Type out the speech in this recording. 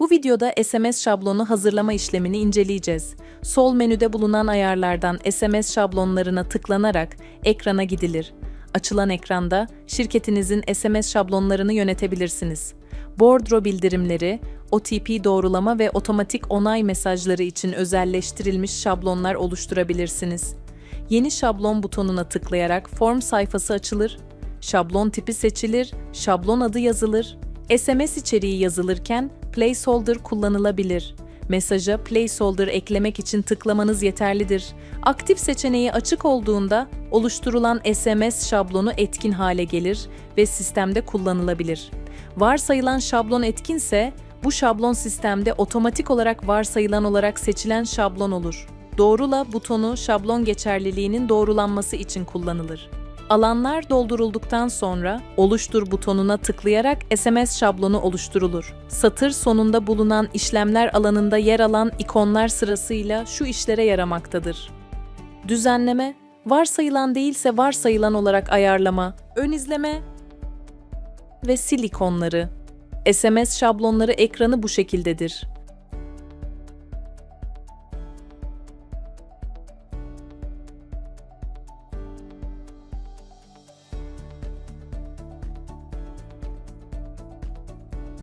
Bu videoda SMS şablonu hazırlama işlemini inceleyeceğiz. Sol menüde bulunan ayarlardan SMS şablonlarına tıklanarak ekrana gidilir. Açılan ekranda şirketinizin SMS şablonlarını yönetebilirsiniz. Bordro bildirimleri, OTP doğrulama ve otomatik onay mesajları için özelleştirilmiş şablonlar oluşturabilirsiniz. Yeni şablon butonuna tıklayarak form sayfası açılır, şablon tipi seçilir, şablon adı yazılır, SMS içeriği yazılırken placeholder kullanılabilir. Mesaja placeholder eklemek için tıklamanız yeterlidir. Aktif seçeneği açık olduğunda oluşturulan SMS şablonu etkin hale gelir ve sistemde kullanılabilir. Varsayılan şablon etkinse bu şablon sistemde otomatik olarak varsayılan olarak seçilen şablon olur. Doğrula butonu şablon geçerliliğinin doğrulanması için kullanılır. Alanlar doldurulduktan sonra Oluştur butonuna tıklayarak SMS şablonu oluşturulur. Satır sonunda bulunan işlemler alanında yer alan ikonlar sırasıyla şu işlere yaramaktadır. Düzenleme, varsayılan değilse varsayılan olarak ayarlama, ön izleme ve sil ikonları. SMS şablonları ekranı bu şekildedir.